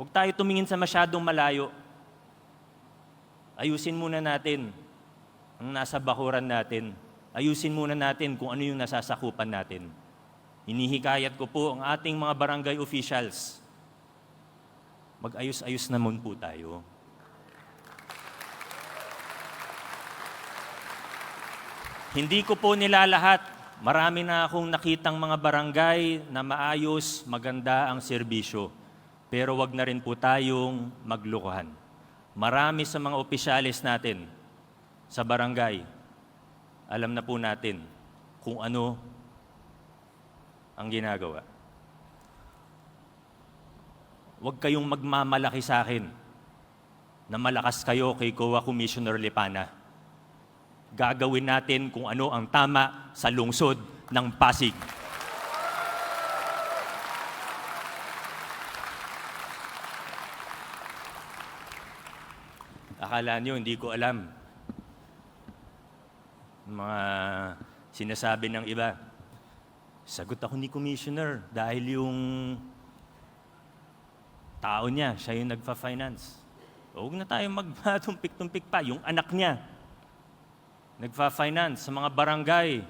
Huwag tayo tumingin sa masyadong malayo. Ayusin muna natin ang nasa bakuran natin. Ayusin muna natin kung ano yung nasasakupan natin. Hinihikayat ko po ang ating mga barangay officials. Mag-ayos-ayos naman po tayo. Hindi ko po nilalahat. Marami na akong nakitang mga barangay na maayos, maganda ang serbisyo. Pero wag na rin po tayong maglukuhan. Marami sa mga opisyalis natin sa barangay, alam na po natin kung ano ang ginagawa. Huwag kayong magmamalaki sa akin na malakas kayo kay COA Commissioner Lipana gagawin natin kung ano ang tama sa lungsod ng Pasig. Akala nyo, hindi ko alam. Mga sinasabi ng iba. Sagot ako ni Commissioner dahil yung tao niya, siya yung nagfa-finance. Huwag na tayo magpatumpik-tumpik pa. Yung anak niya, nagfa-finance sa mga barangay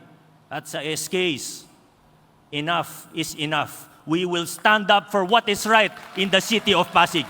at sa SKs. Enough is enough. We will stand up for what is right in the city of Pasig.